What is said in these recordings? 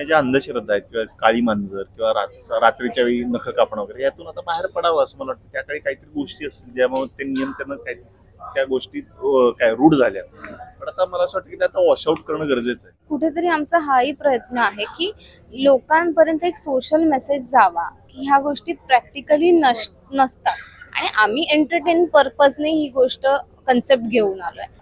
ह्या ज्या अंधश्रद्धा आहेत किंवा काळी मांजर किंवा रात- रात्रीच्या वेळी नख कापणं वगैरे यातून आता बाहेर पडावं असं मला वाटतं. त्या काळी काहीतरी गोष्टी असतील ज्यामुळे ते नियम त्यांना काही त्या गोष्टी अं, काय रूढ झाल्या पण आता मला असं वाटतं की ते आता वॉशआउट करणं गरजेचं आहे. कुठेतरी आमचा हाही प्रयत्न आहे की लोकांपर्यंत एक सोशल मेसेज जावा की ह्या गोष्टी प्रॅक्टिकली नस नसतात. आणि आम्ही एंटरटेन पर्पजने ही गोष्ट कन्सेप्ट घेऊन आलो आहे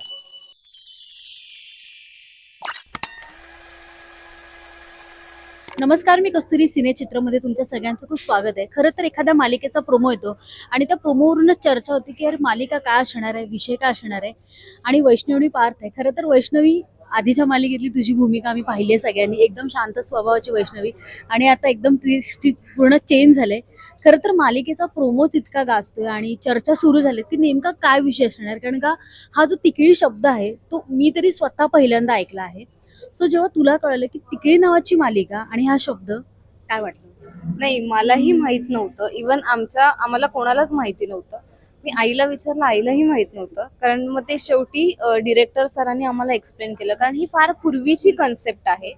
नमस्कार मी कस्तुरी सिने चित्रमध्ये तुमच्या सगळ्यांचं खूप स्वागत आहे. खरं तर एखाद्या मालिकेचा प्रोमो येतो आणि त्या प्रोमोवरूनच चर्चा होती की यार मालिका काय असणार आहे विषय काय असणार आहे? आणि वैष्णवी पार्थ आहे. खरं तर वैष्णवी आधीच्या मालिकेतली तुझी भूमिका आम्ही पाहिली आहे सगळ्यांनी. एकदम शांत स्वभावाची वैष्णवी आणि आता एकदम ती पूर्ण चेंज झाले खरं तर मालिकेचा प्रोमोच इतका गाजतोय आणि चर्चा सुरू झाली. ती नेमका काय विषय असणार कारण का हा जो तिकडी शब्द आहे तो मी तरी स्वतः पहिल्यांदा ऐकला आहे. सो जेव्हा तुला कळलं की तिकडी नावाची मालिका आणि हा शब्द काय वाटलं? नाही मलाही माहीत नव्हतं. इवन आमच्या आम्हाला कोणालाच माहिती नव्हतं. मी आईला विचारलं आईलाही माहीत नव्हतं. कारण मग ते शेवटी डिरेक्टर सरांनी आम्हाला एक्सप्लेन केलं. कारण ही फार पूर्वीची कन्सेप्ट आहे.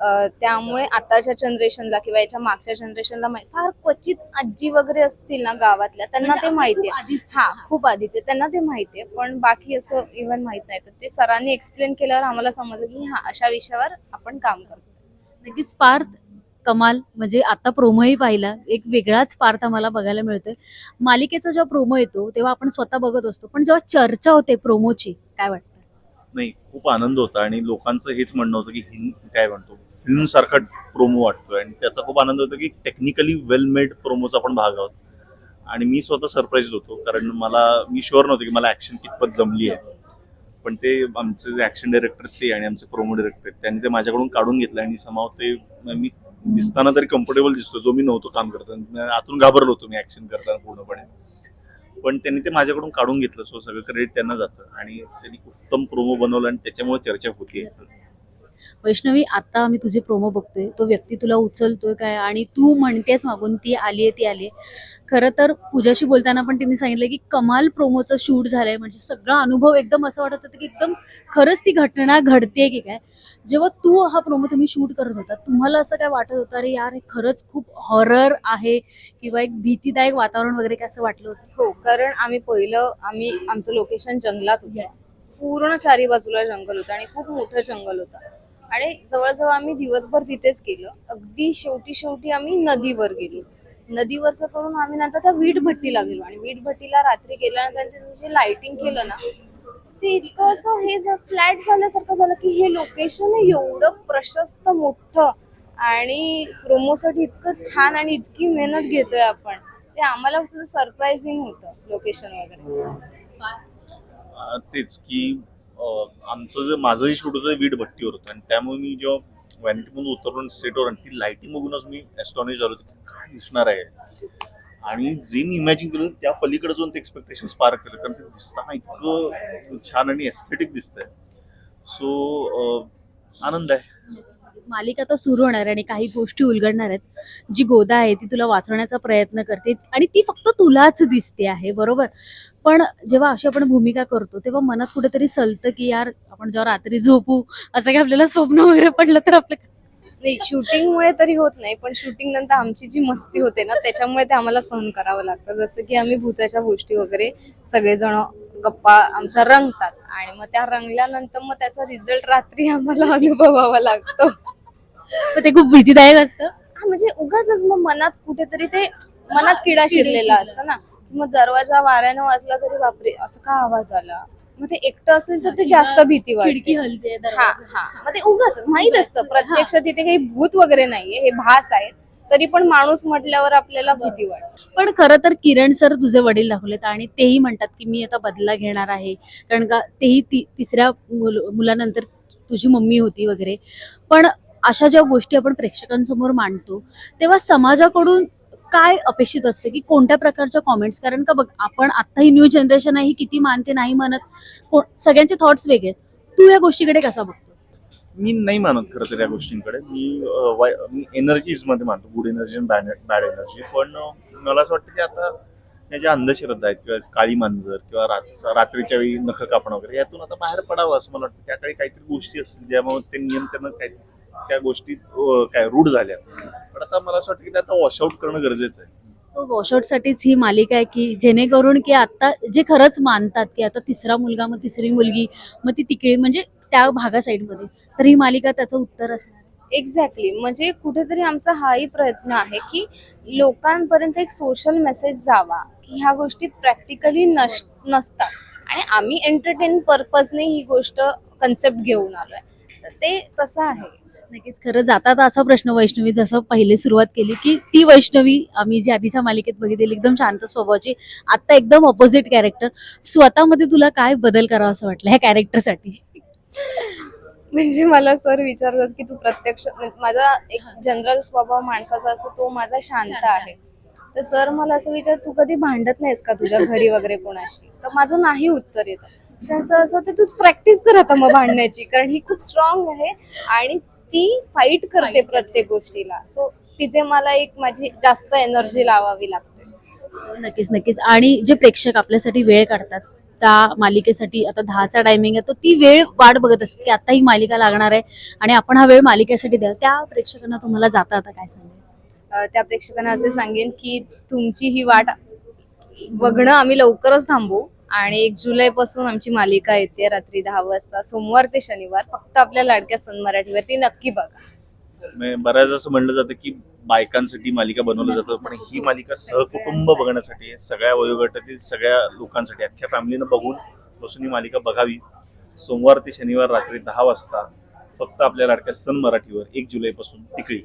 त्यामुळे आताच्या जनरेशनला किंवा याच्या मागच्या जनरेशनला माहिती फार क्वचित आजी वगैरे असतील ना गावातल्या त्यांना म्हणजे ते माहिती आहे. आधीच- हा खूप आधीचे त्यांना ते माहिती आहे. पण बाकी असं इव्हन माहीत नाही. तर ते सरांनी एक्सप्लेन केल्यावर आम्हाला समजलं की हा अशा विषयावर आपण काम करतो. नक्कीच पार्थ कमाल म्हणजे आता प्रोमोही पाहिला. एक वेगळाच पार्थ आम्हाला बघायला मिळतोय. मालिकेचा जेव्हा प्रोमो येतो तेव्हा आपण स्वतः बघत असतो. पण जेव्हा चर्चा होते प्रोमोची काय वाटतं? नाही खूप आनंद होता आणि लोकांचं हेच म्हणणं होतं की हिन काय म्हणतो? फिल्मसारखा प्रोमो वाटतोय. आणि त्याचा खूप आनंद होतो की टेक्निकली वेल मेड प्रोमोचा आपण भाग आहोत. आणि मी स्वतः सरप्राईज होतो कारण मला मी शुअर नव्हतं की मला ऍक्शन कितपत जमली आहे. पण ते आमचे जे ऍक्शन डायरेक्टर ते आणि आमचे प्रोमो डायरेक्टर त्यांनी ते माझ्याकडून काढून घेतलं आणि समाव ते मी दिसताना तरी कम्फर्टेबल दिसतो जो मी नव्हतो काम करताना. आतून घाबरलो होतो मी ऍक्शन करताना पूर्णपणे. पण त्यांनी ते माझ्याकडून काढून घेतलं सो सगळं क्रेडिट त्यांना जातं. आणि त्यांनी उत्तम प्रोमो बनवला आणि त्याच्यामुळे चर्चा होती वैष्णवी आता आम्ही तुझे प्रोमो बघतोय. तो व्यक्ती तुला उचलतोय काय? आणि तू म्हणतेस मागून ती आली आहे ती आली खरं तर पूजाशी बोलताना पण तिने सांगितलं की कमाल प्रोमोचं शूट झालंय. म्हणजे सगळा अनुभव एकदम असं वाटत होतं की एकदम खरंच ती घटना घडते की काय? जेव्हा तू हा प्रोमो तुम्ही शूट करत होता तुम्हाला असं काय वाटत होतं? अरे यार हे खरंच खूप हॉरर आहे किंवा एक भीतीदायक वातावरण वगैरे काय असं वाटलं होतं? हो कारण आम्ही पहिलं आम्ही आमचं लोकेशन जंगलात होतं. पूर्ण चारी बाजूला जंगल होतं आणि खूप मोठं जंगल होतं. आणि जवळजवळ आम्ही दिवसभर तिथेच केलं अगदी शेवटी शेवटी आम्ही नदीवर गेलो. नदीवरचं करून आम्ही नंतर त्या वीट भट्टीला गेलो आणि वीट भट्टीला रात्री गेल्यानंतर त्यांनी जे लाइटिंग केलं ना ते इतकं असं हे फ्लॅट झाल्यासारखं झालं की हे लोकेशन एवढं प्रशस्त मोठं आणि प्रोमोसाठी इतकं छान आणि इतकी मेहनत घेतोय आपण. ते आम्हाला सुद्धा सरप्राइझिंग होतं लोकेशन वगैरे. तेच की आमचं जे माझंही शूट होतं वीट भट्टीवर होतं. आणि त्यामुळे मी जेव्हा व्हॅनिटीमधून उतरलो सेटवर आणि ती लाईटिंग बघूनच मी ॲस्टॉनिश झालो की काय दिसणार आहे. आणि जे मी इमॅजिन केलं त्या पलीकडे जाऊन ते एक्सपेक्टेशन पार केलं कारण ते दिसताना इतकं छान आणि एस्थेटिक दिसतंय. सो आनंद आहे. मालिका तर सुरू होणार आहे आणि काही गोष्टी उलगडणार आहेत. जी गोदा आहे ती तुला वाचवण्याचा प्रयत्न करते आणि ती फक्त तुलाच दिसते आहे बरोबर? पण जेव्हा अशी आपण भूमिका करतो तेव्हा मनात कुठेतरी सलतं की यार आपण जेव्हा रात्री झोपू असं काही आपल्याला स्वप्न वगैरे पडलं तर आपलं नाही शूटिंगमुळे तरी होत नाही पण शूटिंग नंतर आमची जी मस्ती होते ना त्याच्यामुळे ते आम्हाला सहन करावं लागतं. जसं की आम्ही भूताच्या गोष्टी वगैरे सगळेजण गप्पा आमच्या रंगतात. आणि मग त्या रंगल्यानंतर मग त्याचा रिझल्ट रात्री आम्हाला अनुभवावा लागतो. ते खूप भीतीदायक असतं? हा म्हणजे उगाच मग मनात कुठेतरी ते मनात किडा शिरलेला असतं ना. मग दरवाजा वाऱ्यानं वाजला तरी बापरे असं का आवाज आला? मग ते एकटं असेल तर ते जास्त भीती वाटते. हा. हा. मग ते उगाच माहीत असतं. प्रत्यक्ष तिथे काही भूत वगैरे नाहीये हे भास आहेत. तरी पण माणूस म्हटल्यावर आपल्याला भीती वाटते. पण खरं तर किरण सर तुझे वडील दाखवलेत आणि तेही म्हणतात की मी आता बदला घेणार आहे. कारण का तेही तिसऱ्या मुल मुलानंतर तुझी मम्मी होती वगैरे. पण अशा ज्या गोष्टी आपण प्रेक्षकांसमोर मांडतो तेव्हा समाजाकडून काय अपेक्षित असते? की कोणत्या प्रकारच्या कॉमेंट्स कारण का बघ आपण आता ही न्यू जनरेशन आहे ही किती मानते नाही मानत. सगळ्यांचे थॉट्स वेगळे तू या गोष्टीकडे कसा बघतोस? मी नाही मानत खरं तर या गोष्टींकडे. मी वाय- मी एनर्जीजमध्ये मानतो. गुड एनर्जी आणि बॅड बॅड एनर्जी पण मला असं वाटतं की आता या ज्या अंधश्रद्धा आहेत किंवा काळी मांजर किंवा रात- रात्रीच्या वेळी नख कापणं वगैरे यातून आता बाहेर पडावं असं मला वाटतं. त्याकडे काहीतरी गोष्टी असतील ज्यामुळे ते नियम त्यांना काही त्या गोष्टी काय रूढ झाल्या पण आता मला असं वाटतं की ते आता वॉशआउट करणं गरजेचं आहे. सो वॉशआउटसाठीच ही मालिका आहे की जेणेकरून की आता जे खरंच मानतात की आता तिसरा मुलगा मग तिसरी मुलगी मग ती तिकडे म्हणजे त्या भागा साईडमध्ये तर ही मालिका त्याचं उत्तर असणार. एक्झॅक्टली म्हणजे कुठेतरी आमचा हाही प्रयत्न आहे की लोकांपर्यंत एक सोशल मेसेज जावा की ह्या गोष्टी प्रॅक्टिकली नस नसतात. आणि आम्ही एंटरटेन पर्पजने ही गोष्ट कन्सेप्ट घेऊन आलोय. तर ते तसं आहे. नक्कीच खरं जाता असा प्रश्न वैष्णवी जसं पहिले सुरुवात केली की ती वैष्णवी आम्ही जी आधीच्या मालिकेत बघितलेली एकदम शांत स्वभावाची आता एकदम ऑपोजिट कॅरेक्टर स्वतःमध्ये तुला काय बदल करावा असं वाटलं ह्या कॅरेक्टरसाठी म्हणजे मला सर विचारतात की तू प्रत्यक्ष म्हणजे माझा एक जनरल स्वभाव माणसाचा असो तो माझा शांत आहे. तर सर मला असं विचार तू कधी भांडत नाहीस का तुझ्या घरी वगैरे कोणाशी? तर माझं नाही उत्तर येतं. त्यांचं असं होतं तू प्रॅक्टिस कर आता मग भांडण्याची. कारण ही खूप स्ट्रॉंग आहे आणि ती फाईट करते प्रत्येक गोष्टीला. सो तिथे मला एक माझी जास्त एनर्जी लावावी लागते. नक्कीच नक्कीच. आणि जे प्रेक्षक आपल्यासाठी वेळ काढतात त्या मालिकेसाठी आता दहाचा टायमिंग आहे तो ती वेळ वाट बघत असते की आता ही मालिका लागणार आहे आणि आपण हा वेळ मालिकेसाठी द्यावा त्या प्रेक्षकांना तुम्हाला जाता आता काय अ, त्या प्रेक्षकांना असे सांगेन की तुमची ही वाट बघणं आम्ही लवकरच थांबू आणि एक जुलै पासून आमची मालिका येते रात्री दहा वाजता. सोमवार ते शनिवार. फक्त आपल्या लाडक्या सन मराठीवरती नक्की बघा. बऱ्याच असं म्हणलं जातं की बायकांसाठी मालिका बनवलं जातं पण ही मालिका सहकुटुंब बघण्यासाठी. सगळ्या वयोगटातील सगळ्या लोकांसाठी अख्ख्या फॅमिलीनं बघून बसून ही मालिका बघावी. सोमवार ते शनिवार रात्री दहा वाजता फक्त आपल्या लाडक्या सन मराठीवर एक जुलैपासून तिकडी